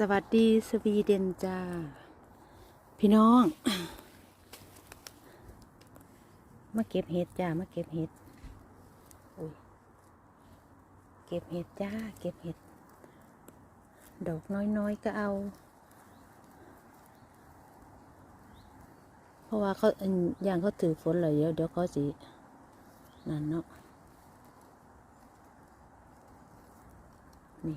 สวัสดีสวีเดนจ้า พี่น้อง มาเก็บเห็ดจ้า มาเก็บเห็ดเก็บเห็ดจ้า เก็บเห็ด ดอกน้อยๆก็เอา เพราะว่าเขาอย่างเขาถือฝนเลยเดี๋ยวเดี๋ยวเขาสินั่นเนาะนี่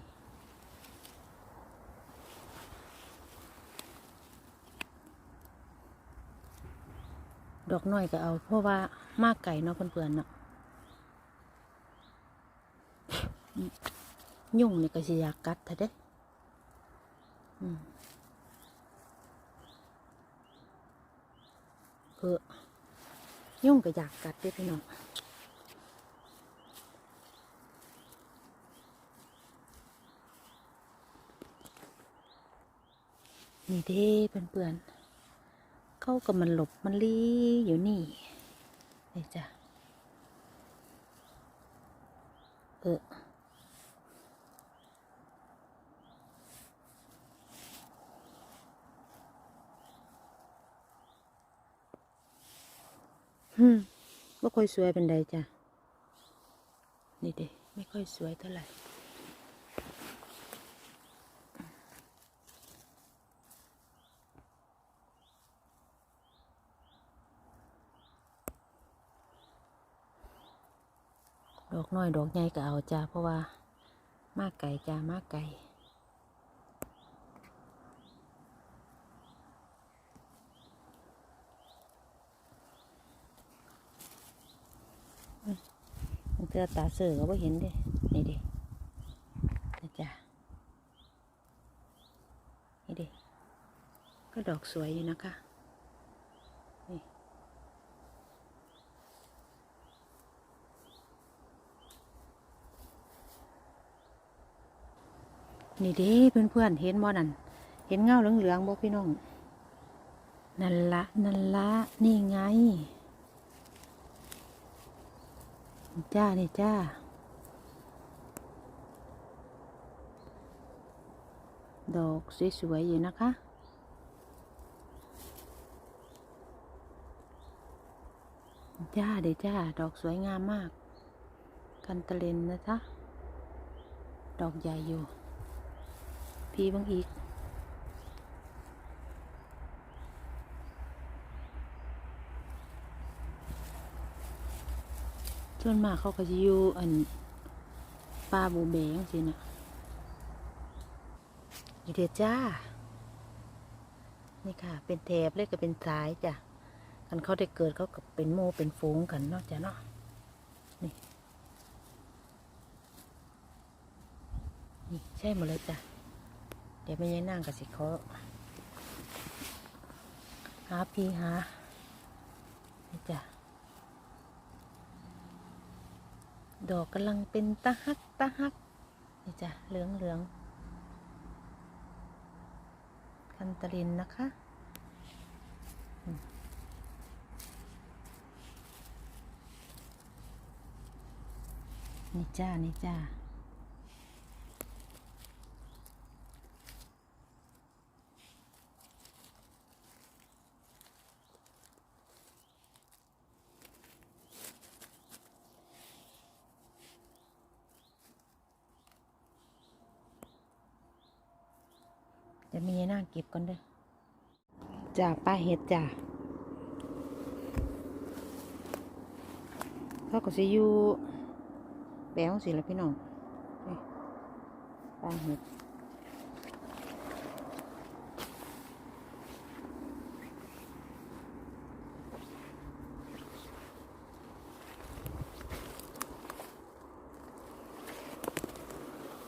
ดอกน้อยก็เอา เพราะว่ามากไก่เนาะเพื่อนๆเนาะยุ่งเนี่ยก็สิอยากกัดเถอเด้เออยุ่งก็อยากกัดเด้พี่น้องนี่เด้เพื่อนๆ เข้ากับมันหลบมันลีอยู่นี่นี่จ้ะ เอออืมไม่ค่อยสวยเป็นใดจ้ะ นี่เด้ไม่ค่อยสวยเท่าไหร่ อกน้อยดอกใหญ่ก็เอาจ้าเพราะว่ามากไก่จ้ามากไก่เจอตาเสือก็ไม่เห็นเด้นี่เด้นี่จ้านี่เด้ก็ดอกสวยอยู่นะคะนี่ นี่เด้เพื่อนเพื่อนเห็นบ่นั่นเห็นเงาเหลืองๆบ่พี่น้อง นั่นละนั่นละนี่ไง จ้านี่จ้า ดอกสวยๆอยู่นะคะจ้าเด้จ้า ดอกสวยงามมาก กันตะเลนนะจ๊ะ ดอกใหญ่อยู่ พี่บางอีกส่วนมากเขาก็จะอยู่อันปลาบูเบงสินะนี่เดียจ้า นี่ค่ะ เป็นแถบเลยก็เป็นสายจ้ะกันเขาได้เกิดเขาก็เป็นโมเป็นฟูงกันเนาะจ้ะเนาะนี่ นี่ ใช่หมดเลยจ้ะ ดี๋ยวไม่ยัยนั่งกับสิเขาหาพี่หานี่จ้ะดอกกำลังเป็นตะฮักตะฮักนี่จ้ะเหลืองเหลืองคันตะลินนะคะนี่จ้านี่จ้า จะมีหน้าเก็บกันด้วยจ้าป้าเห็ดจ้าเขาก็สิอยู่แปลงสิละพี่น้องป้าเห็ด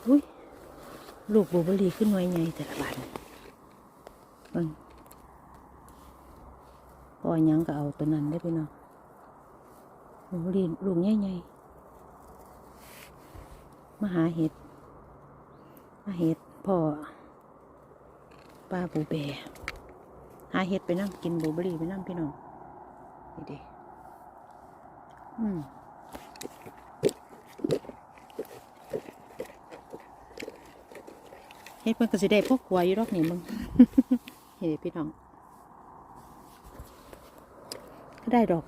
อุ้ย ลูกบูเบอรี่ขึ้นไว้ไงแต่ละบาทเบิ่งพอยังก็เอาตัวนั้นได้ไปเนาะบูเบอรี่ลูกใหญ่ๆมาหาเห็ด มาเห็ดพ่อป้าปูเบหาเห็ดไปนั่งกินบูเบอร์รี่ไปนั่งพี่น้องนี่ดิอืม เฮ็ดมันก็สิได้พวกขัวอยู่รอกนี่มึงเฮ้ยพี่น้อง ก็ได้ดอก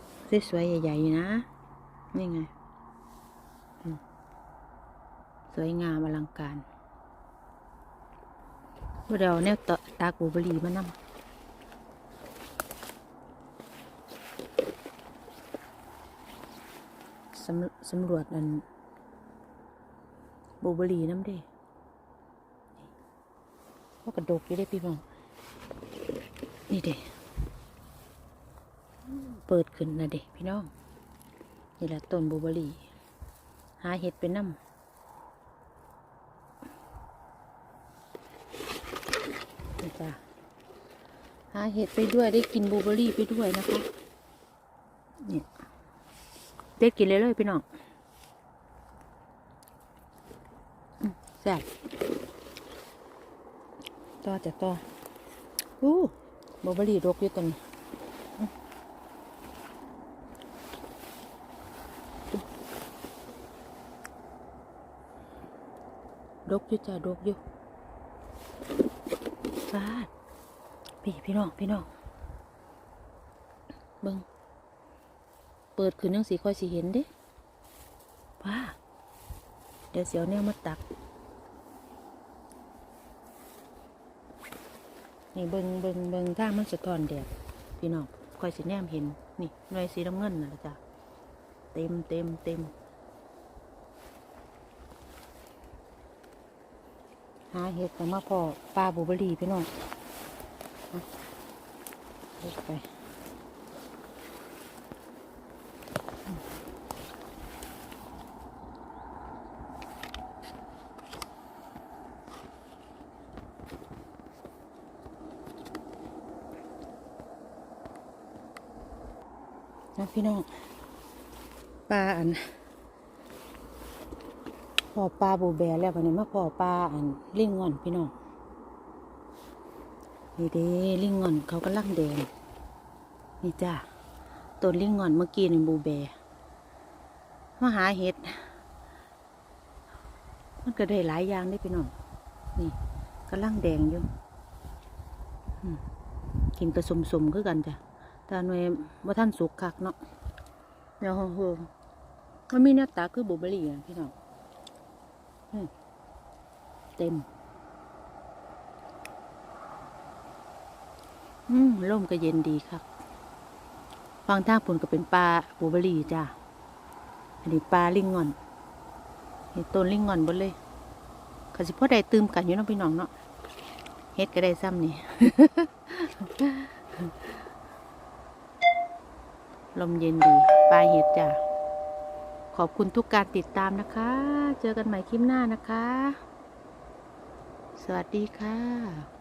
สวยๆใหญ่ๆนะ นี่ไงอืมสวยงามอลังการเดี๋ยวเนี่ยตตากูบรีมานำสำสำรวจอันบูเบอรีน้ำเด้ ว่ากระดกอยู่ได้พี่น้องนี่เด้เปิดขึ้นนะเด็พี่น้อง นี่แหละต้นบูเบอรี่ หาเห็ดไปน้ำนี่จ้ะหาเห็ดไปด้วยได้กินบูเบอรี่ไปด้วยนะคะนี่เด็ดกินเลยเลยพี่น้องแซ่บ ต่อจะต่ออู้บูเบอรี่รกอยู่ตรงนี้ดกอยู่จ้าดกอยู่ฟาดพี่พี่น้องพี่น้องเบิ้งเปิดขึ้นยังสีค่อยสีเห็นด้ว้าเดี๋ยวเสียวเนี่ยมาตัก นี่เบิงเบิงเบิงถ้ามันสะท้อนแดดพี่น้องคอยสีแนมเห็น นี่หน่วยสีน้ำเงินน่ะจ้ะเต็มเต็มเต็มหาเห็ดแต่มาพอปลาบูเบอรี่พี่น้องไป นะพี่น้องปลาอันพอปลาบูแบแล้ววันนี้มาพอปลาอันลิงงอนพี่น้องนี่เด้ลิงงอนเขาก็ลังแดงนี่จ้าต้นลิงงอนเมื่อกี้นี่บูแบมาหาเห็ด มันก็ได้หลายอย่างได้พี่น้องนี่ก็ลังแดงอยู่อืมกินกระสมๆคือกันจ้ะ ตาหน่วยว่าท่านสุกคักเนาะเดี๋ยวเฮอมันมีหน้าตาคือบูเบอรี่อะพี่น้องเต็ม อืมร่มก็เย็นดีครับฟังทางผลก็เป็นปลาบูเบอรี่จ้าอันนี้ปลาลิงงอนนี่ต้นลิงงอนบดเลยก็สิพ่อได้ตืมกันอยู่เนาะพี่น้องเนาะเฮ็ดก็ได้ซ้ำนี่ ลมเย็นดี ปลายเห็ดจ้ะ ขอบคุณทุกการติดตามนะคะ เจอกันใหม่คลิปหน้านะคะ สวัสดีค่ะ